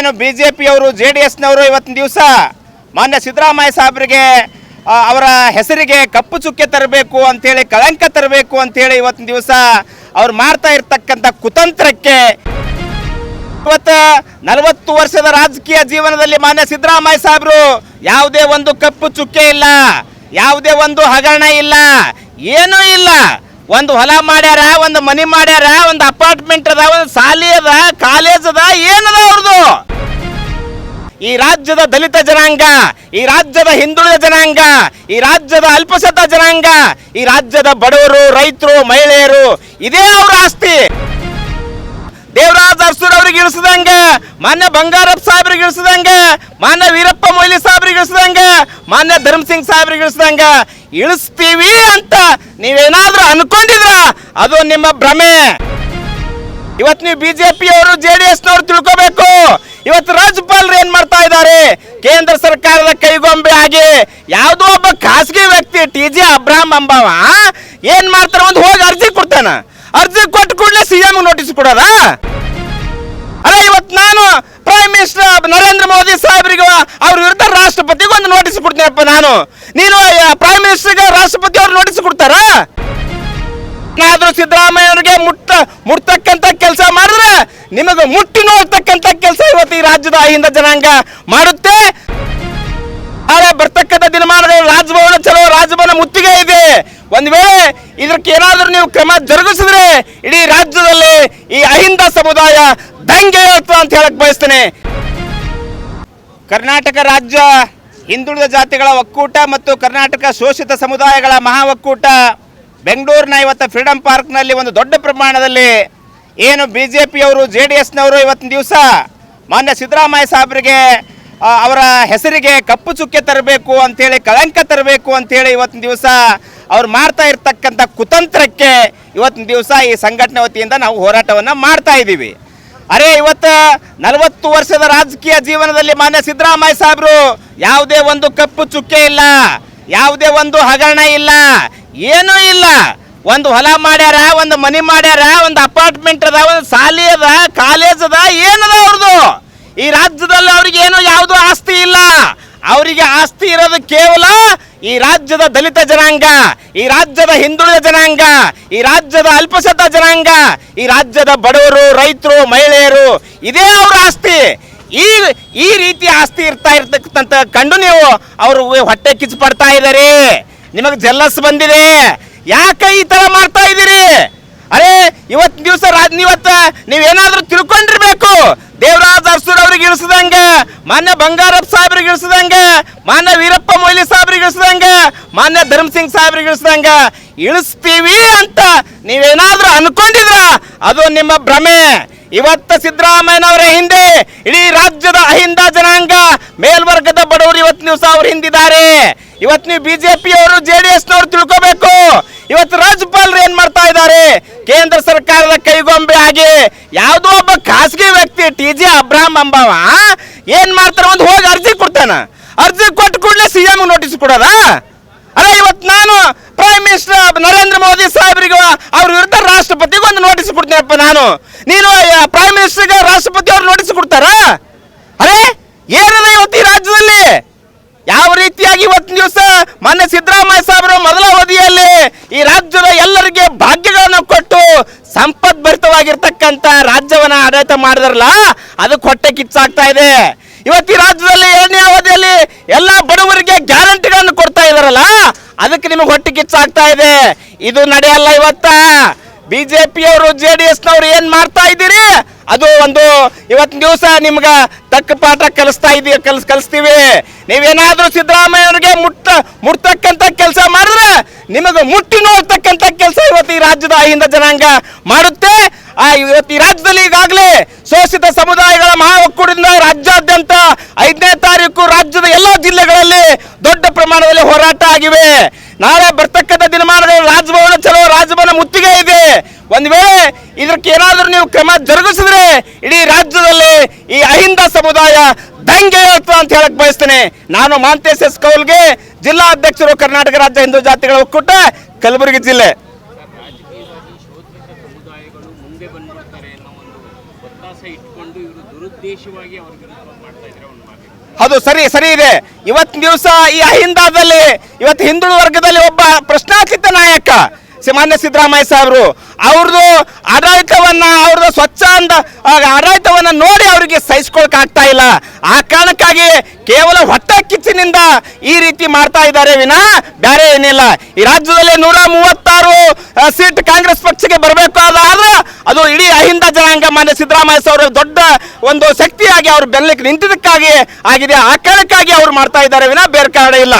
ಏನು B J D ಎಸ್ನವರು ಇವತ್ತಿನ ದಿವಸ ಮಾನ್ಯ ಸಿದ್ದರಾಮಯ್ಯ ಸಾಹೇಬರಿಗೆ ಅವರ ಹೆಸರಿಗೆ ಕಪ್ಪು ಚುಕ್ಕೆ ತರಬೇಕು ಅಂತೇಳಿ ಕಳಂಕ ತರಬೇಕು ಅಂತೇಳಿ ಇವತ್ತಿನ ದಿವಸ ಅವ್ರು ಮಾಡ್ತಾ ಇರ್ತಕ್ಕಂಥ ಕುತಂತ್ರಕ್ಕೆ ಇವತ್ತು ನಲವತ್ತು ವರ್ಷದ ರಾಜಕೀಯ ಜೀವನದಲ್ಲಿ ಮಾನ್ಯ ಸಿದ್ದರಾಮಯ್ಯ ಸಾಹೇಬರು ಯಾವುದೇ ಒಂದು ಕಪ್ಪು ಚುಕ್ಕೆ ಇಲ್ಲ, ಯಾವುದೇ ಒಂದು ಹಗರಣ ಇಲ್ಲ, ಏನೂ ಇಲ್ಲ. ಒಂದು ಹೊಲ ಮಾಡ್ಯಾರ, ಒಂದು ಮನಿ ಮಾಡ್ಯಾರ, ಒಂದು ಅಪಾರ್ಟ್ಮೆಂಟ್ ಅದ, ಒಂದು ಶಾಲಿ ಅದ, ಕಾಲೇಜ್ ಅದ, ಏನದ ಈ ರಾಜ್ಯದ ದಲಿತ ಜನಾಂಗ, ಈ ರಾಜ್ಯದ ಹಿಂದುಳಿದ ಜನಾಂಗ, ಈ ರಾಜ್ಯದ ಅಲ್ಪಸತ ಜನಾಂಗ, ಈ ರಾಜ್ಯದ ಬಡವರು, ರೈತರು, ಮಹಿಳೆಯರು, ಇದೇ ಅವರ ಆಸ್ತಿ. ದೇವರಾಜ್ ಅರ್ಸೂರ್ ಅವ್ರಿಗೆ ಇಳಿಸಿದಂಗ, ಮಾನ್ಯ ಬಂಗಾರಪ್ಪ ಸಾಹೇಬ್ರಿಗೆ ಇಳಿಸಿದಂಗ, ಮಾನ್ಯ ವೀರಪ್ಪ ಮೊಯ್ಲಿ ಸಾಹೇಬ್ರಿಗೆ ಇಳಿಸಿದಂಗ, ಮಾನ್ಯ ಧರ್ಮಸಿಂಗ್ ಸಾಹೇಬ್ರಿಗೆ ಇಳಿಸಿದಂಗ ಇಳಿಸ್ತೀವಿ ಅಂತ ನೀವೇನಾದ್ರೂ ಅನ್ಕೊಂಡಿದ್ರ? ಅದು ನಿಮ್ಮ ಭ್ರಮೆ. ಇವತ್ತು ನೀವು ಬಿಜೆಪಿ ಅವರು ಜೆ ಡಿ ಎಸ್ನವ್ರು ತಿಳ್ಕೋಬೇಕು. ಇವತ್ತು ರಾಜ್ಯಪಾಲರು ಏನ್ ಮಾಡ್ತಾ ಇದ್ದಾರೆ? ಕೇಂದ್ರ ಸರ್ಕಾರದ ಕೈಗೊಂಬೆ ಆಗಿ ಯಾವುದೋ ಒಬ್ಬ ಖಾಸಗಿ ವ್ಯಕ್ತಿ ಟಿ ಜಿ ಅಬ್ರಾಹಂ ಅಂಬಾವ ಏನ್ ಮಾಡ್ತಾರ ಒಂದು ಹೋಗಿ ಅರ್ಜಿ ಕೊಡ್ತಾನ. ಅರ್ಜಿ ಕೊಟ್ಟ ಕೂಡಲೇ ಸಿ ಎಂ ನೋಟಿಸ್ ಕೊಡೋದ? ಅಲ್ಲ, ಇವತ್ತು ನಾನು ಪ್ರೈಮ್ ಮಿನಿಸ್ಟರ್ ನರೇಂದ್ರ ಮೋದಿ ಸಾಹೇಬ್ರಿಗೆ ಅವ್ರ ವಿರುದ್ಧ ರಾಷ್ಟ್ರಪತಿಗೆ ಒಂದು ನೋಟಿಸ್ ಕೊಡ್ತೀನಪ್ಪ ನಾನು. ನೀನು ಪ್ರೈಮ್ ಮಿನಿಸ್ಟರ್ಗೆ ರಾಷ್ಟ್ರಪತಿ ಅವ್ರು ನೋಟಿಸ್ ಕೊಡ್ತಾರಾ? ಸಿದ್ದರಾಮಯ್ಯ ಅವರಿಗೆ ಮುಟ್ಟ ಮುಟ್ಟಕ್ಕಂತ ಕೆಲಸ ಮಾಡಿದ್ರೆ ನಿಮಗೆ ಮುಟ್ಟಿ ನೋಡ್ತಕ್ಕಂತ ಕೆಲಸ ಇವತ್ತು ಈ ರಾಜ್ಯದ ಅಹಿಂದ ಜನಾಂಗ ಮಾಡುತ್ತೆ. ನಾಳೆ ಬರ್ತಕ್ಕಂಥ ದಿನಮಾನಗಳು ರಾಜಭವನ ಚಲೋ, ರಾಜಭವನ ಮುತ್ತಿಗೆ ಇದೆ. ಒಂದ್ ವೇಳೆ ಇದಕ್ಕೆ ಏನಾದ್ರೂ ನೀವು ಕ್ರಮ ಜರುಗಿಸಿದ್ರೆ ಇಡೀ ರಾಜ್ಯದಲ್ಲಿ ಈ ಅಹಿಂದ ಸಮುದಾಯ ದಂಗೆ ಅಂತ ಹೇಳಕ್ ಬಯಸ್ತೇನೆ. ಕರ್ನಾಟಕ ರಾಜ್ಯ ಹಿಂದುಳಿದ ಜಾತಿಗಳ ಒಕ್ಕೂಟ ಮತ್ತು ಕರ್ನಾಟಕ ಶೋಷಿತ ಸಮುದಾಯಗಳ ಮಹಾ ಒಕ್ಕೂಟ ಬೆಂಗಳೂರಿನ ಇವತ್ತು ಫ್ರೀಡಂ ಪಾರ್ಕ್ನಲ್ಲಿ ಒಂದು ದೊಡ್ಡ ಪ್ರಮಾಣದಲ್ಲಿ ಏನು ಬಿ ಜೆ ಪಿಯವರು ಜೆ ಡಿ ಎಸ್ನವರು ಇವತ್ತಿನ ದಿವಸ ಮಾನ್ಯ ಸಿದ್ದರಾಮಯ್ಯ ಸಾಹೇಬರಿಗೆ ಅವರ ಹೆಸರಿಗೆ ಕಪ್ಪು ಚುಕ್ಕೆ ತರಬೇಕು ಅಂಥೇಳಿ ಕಳಂಕ ತರಬೇಕು ಅಂಥೇಳಿ ಇವತ್ತಿನ ದಿವಸ ಅವ್ರು ಮಾಡ್ತಾ ಇರ್ತಕ್ಕಂಥ ಕುತಂತ್ರಕ್ಕೆ ಇವತ್ತಿನ ದಿವಸ ಈ ಸಂಘಟನೆ ವತಿಯಿಂದ ನಾವು ಹೋರಾಟವನ್ನು ಮಾಡ್ತಾ ಇದ್ದೀವಿ. ಅರೆ, ಇವತ್ತು ನಲವತ್ತು ವರ್ಷದ ರಾಜಕೀಯ ಜೀವನದಲ್ಲಿ ಮಾನ್ಯ ಸಿದ್ದರಾಮಯ್ಯ ಸಾಹೇಬರು ಯಾವುದೇ ಒಂದು ಕಪ್ಪು ಚುಕ್ಕೆ ಇಲ್ಲ, ಯಾವುದೇ ಒಂದು ಹಗರಣ ಇಲ್ಲ, ಏನೂ ಇಲ್ಲ. ಒಂದು ಹೊಲ ಮಾಡ್ಯಾರ, ಒಂದು ಮನಿ ಮಾಡ್ಯಾರ, ಒಂದು ಅಪಾರ್ಟ್ಮೆಂಟ್ ಅದ, ಒಂದು ಶಾಲೆ ಅದ ಕಾಲೇಜ್ ಅದ, ಏನದ ಅವ್ರದ್ದು ಈ ರಾಜ್ಯದಲ್ಲಿ ಅವ್ರಿಗೆ ಏನು ಯಾವುದು ಆಸ್ತಿ ಇಲ್ಲ. ಅವರಿಗೆ ಆಸ್ತಿ ಇರೋದು ಕೇವಲ ಈ ರಾಜ್ಯದ ದಲಿತ ಜನಾಂಗ, ಈ ರಾಜ್ಯದ ಹಿಂದುಳಿದ ಜನಾಂಗ, ಈ ರಾಜ್ಯದ ಅಲ್ಪಸಂಖ್ಯಾತ ಜನಾಂಗ, ಈ ರಾಜ್ಯದ ಬಡವರು, ರೈತರು, ಮಹಿಳೆಯರು, ಇದೇ ಅವರ ಆಸ್ತಿ. ಈ ಈ ರೀತಿ ಆಸ್ತಿ ಇರ್ತಾ ಇರ್ತಕ್ಕಂಥ ಕಂಡು ನೀವು ಅವರು ಹೊಟ್ಟೆ ಕಿಚ್ಚು ಪಡ್ತಾ ಇದ್ದಾರೆ. ನಿಮಗೆ ಜಲ್ಲಸ್ ಬಂದಿದೆ. ಯಾಕೆ ಈ ತರ ಮಾಡ್ತಾ ಇದ್ದೀರಿ? ಅರೆ ಇವತ್ತು ದಿವಸ ರಾಜ್ ನೀವತ್ತ ನೀವೇನಾದ್ರೂ ತಿಳ್ಕೊಂಡಿರ್ಬೇಕು. ದೇವರಾಜ್ ಅರ್ಸೂರ್ ಅವ್ರಿಗೆ ಇಳಿಸಿದಂಗ, ಮಾನ್ಯ ಬಂಗಾರಪ್ಪ ಸಾಹೇಬ್ರಿಗೆ ಇಳಿಸಿದಂಗ, ಮಾನ್ಯ ವೀರಪ್ಪ ಮೊಯ್ಲಿ ಸಾಹೇಬ್ರಿಗೆ ಇಳಿಸಿದಂಗ, ಮಾನ್ಯ ಧರ್ಮಸಿಂಗ್ ಸಾಹೇಬ್ರಿಗೆ ಇಳಿಸಿದಂಗ ಇಳಿಸ್ತೀವಿ ಅಂತ ನೀವೇನಾದ್ರೂ ಅನ್ಕೊಂಡಿದ್ರ? ಅದು ನಿಮ್ಮ ಭ್ರಮೆ. ಇವತ್ತ ಸಿದ್ದರಾಮಯ್ಯನವರ ಹಿಂದೆ ಇಡೀ ರಾಜ್ಯದ ಅಹಿಂದ ಜನಾಂಗ ಮೇಲ್ವರ್ಗದ ಬಡವರು ಇವತ್ತು ನೀವು ಸಾವಿರ ಹಿಂದಿದ್ದಾರೆ. ಇವತ್ತು ನೀವು ಬಿಜೆಪಿ ಅವರು ಜೆ ಡಿ ಎಸ್ನವ್ರು ತಿಳ್ಕೋಬೇಕು. ಇವತ್ತು ರಾಜ್ಯಪಾಲರು ಏನ್ ಮಾಡ್ತಾ ಇದ್ದಾರೆ? ಕೇಂದ್ರ ಸರ್ಕಾರದ ಕೈಗೊಂಬೆ ಆಗಿ ಯಾವುದೋ ಒಬ್ಬ ಖಾಸಗಿ ವ್ಯಕ್ತಿ ಟಿ ಜಿ ಅಬ್ರಾಹಂ ಅಂಬವ ಏನ್ ಮಾಡ್ತಾರ ಒಂದು ಹೋಗಿ ಅರ್ಜಿ ಕೊಡ್ತಾನ. ಅರ್ಜಿ ಕೊಟ್ಟ ಕೂಡಲೇ ಸಿ ಎಂ ನೋಟಿಸ್ ಕೊಡೋದ? ಅರೆ ಇವತ್ತು ನಾನು ಪ್ರೈಮ್ ಮಿನಿಸ್ಟರ್ ನರೇಂದ್ರ ಮೋದಿ ಸಾಹೇಬರಿಗೆ ಅವ್ರ ವಿರುದ್ಧ ರಾಷ್ಟ್ರಪತಿಗೆ ಒಂದು ನೋಟಿಸ್ ಕೊಡ್ತೀನಪ್ಪ ನಾನು. ನೀನು ಪ್ರೈಮ್ ಮಿನಿಸ್ಟರ್ಗೆ ರಾಷ್ಟ್ರಪತಿ ಅವ್ರು ನೋಟಿಸ್ ಕೊಡ್ತಾರ? ಅರೆ ಏನದ ಇವತ್ತು ಈ ರಾಜ್ಯದಲ್ಲಿ? ಯಾವ ರೀತಿಯಾಗಿ ಇವತ್ತಿನ ದಿವಸ ಮೊನ್ನೆ ಸಿದ್ದರಾಮಯ್ಯ ಸಾಹೇಬರು ಮೊದಲ ಅವಧಿಯಲ್ಲಿ ಈ ರಾಜ್ಯದ ಎಲ್ಲರಿಗೆ ಭಾಗ್ಯಗಳನ್ನು ಕೊಟ್ಟು ಸಂಪತ್ ಭರಿತವಾಗಿರ್ತಕ್ಕಂಥ ರಾಜ್ಯವನ್ನ ಆಡಳಿತ ಮಾಡಿದ್ರಲ್ಲ, ಅದಕ್ಕೆ ಹೊಟ್ಟೆ ಕಿಚ್ಚಾಗ್ತಾ ಇದೆ. ಇವತ್ತು ಈ ರಾಜ್ಯದಲ್ಲಿ ಎರಡನೇ ಅವಧಿಯಲ್ಲಿ ಎಲ್ಲ ಬಡವರಿಗೆ ಗ್ಯಾರಂಟಿಗಳನ್ನು ಕೊಡ್ತಾ ಇದಾರಲ್ಲ ಅದಕ್ಕೆ ನಿಮಗೆ ಹೊಟ್ಟೆ ಕಿಚ್ಚಾಗ್ತಾ ಇದೆ. ಇದು ನಡೆಯಲ್ಲ ಇವತ್ತ. ಬಿಜೆಪಿಯವರು, ಜೆ ಡಿ ಎಸ್ನವ್ರು ಏನ್ ಮಾಡ್ತಾ ಇದ್ದೀರಿ? ಅದು ಒಂದು ಇವತ್ತಿನ ದಿವಸ ನಿಮ್ಗ ತಕ್ಕ ಪಾಠ ಕಲಿಸ್ತಾ ಇದೀವಿ ಕಲಿಸ್, ಕಲಿಸ್ತೀವಿ. ನೀವೇನಾದ್ರೂ ಸಿದ್ದರಾಮಯ್ಯವ್ರಿಗೆ ಮುಟ್ಟ, ಮುಟ್ತಕ್ಕಂಥ ಕೆಲಸ ಮಾಡಿದ್ರೆ ನಿಮಗೆ ಮುಟ್ಟಿ ನೋಡ್ತಕ್ಕಂಥ ಕೆಲಸ ಇವತ್ತು ಈ ರಾಜ್ಯದ ಹಿಂದ ಜನಾಂಗ ಮಾಡುತ್ತೆ. ಆ, ಇವತ್ತು ಈ ರಾಜ್ಯದಲ್ಲಿ ಈಗಾಗಲೇ ಶೋಷಿತ ಸಮುದಾಯಗಳ ಮಹಾ ಒಕ್ಕೂಟದಿಂದ ರಾಜ್ಯಾದ್ಯಂತ ಐದನೇ ತಾರೀಕು ರಾಜ್ಯದ ಎಲ್ಲ ಜಿಲ್ಲೆಗಳಲ್ಲಿ ದೊಡ್ಡ ಪ್ರಮಾಣದಲ್ಲಿ ಹೋರಾಟ ಆಗಿವೆ. ನಾಳೆ ಬರ್ತಕ್ಕಂಥ ದಿನಮಾನಗಳು ರಾಜಭವನ ಚಲೋ ರಾಜಭವನ ಮುತ್ತಿಗೆ ಇದೆ ಒಂದ್ ವೇಳೆ ಇದಕ್ಕೆ ಏನಾದರೂ ನೀವು ಕ್ರಮ ಜರುಗಿಸಿದ್ರೆ ಇಡೀ ರಾಜ್ಯದಲ್ಲಿ ಈ ಅಹಿಂದ ಸಮುದಾಯ ದಂಗೆ ಆಗ್ತದೆ ಅಂತ ಹೇಳಕ್ ಬಯಸ್ತೇನೆ. ನಾನು ಮಾಂತೇಶ್ ಎಸ್ ಕೌಲ್ಗೆ ಜಿಲ್ಲಾ ಅಧ್ಯಕ್ಷರು ಕರ್ನಾಟಕ ರಾಜ್ಯ ಹಿಂದೂ ಜಾತಿಗಳ ಒಕ್ಕೂಟ, ಕಲಬುರಗಿ ಜಿಲ್ಲೆ. ಅದು ಸರಿ ಸರಿ ಇದೆ. ಇವತ್ತಿನ ದಿವಸ ಈ ಅಹಿಂದಾದಲ್ಲಿ, ಇವತ್ತು ಹಿಂದುಳಿದ ವರ್ಗದಲ್ಲಿ ಒಬ್ಬ ಪ್ರಶ್ನಾತೀತ ನಾಯಕ ಮಾನ್ಯ ಸಿದ್ದರಾಮಯ್ಯ ಸಾಹೇಬರು ಅವ್ರದ್ದು ಆಡಳಿತವನ್ನ ಅವ್ರದ್ದು ಸ್ವಚ್ಛ ಅಂದ ಆಡಳಿತವನ್ನ ನೋಡಿ ಅವರಿಗೆ ಸಹಿಸ್ಕೊಳಕ್ ಆಗ್ತಾ ಇಲ್ಲ. ಆ ಕಾರಣಕ್ಕಾಗಿ ಕೇವಲ ಹೊಟ್ಟೆ ಕಿಚ್ಚಿನಿಂದ ಈ ರೀತಿ ಮಾಡ್ತಾ ಇದ್ದಾರೆ ವಿನ ಬೇರೆ ಏನಿಲ್ಲ. ಈ ರಾಜ್ಯದಲ್ಲಿ ನೂರ ಮೂವತ್ತಾರು ಸೀಟ್ ಕಾಂಗ್ರೆಸ್ ಪಕ್ಷಕ್ಕೆ ಬರಬೇಕಾದ್ರೆ ಅದು ಇಡೀ ಅಹಿಂದ ಜನಾಂಗ ಮಾನ್ಯ ಸಿದ್ದರಾಮಯ್ಯ ಅವರು ದೊಡ್ಡ ಒಂದು ಶಕ್ತಿಯಾಗಿ ಅವರು ಬೆನ್ನಕ್ಕೆ ನಿಂತಿದ್ದಕ್ಕಾಗಿ ಆಗಿದೆ. ಆ ಕಾರಣಕ್ಕಾಗಿ ಅವ್ರು ಮಾಡ್ತಾ ಇದ್ದಾರೆ ವಿನ ಬೇರೆ ಕಾರಣ ಇಲ್ಲ.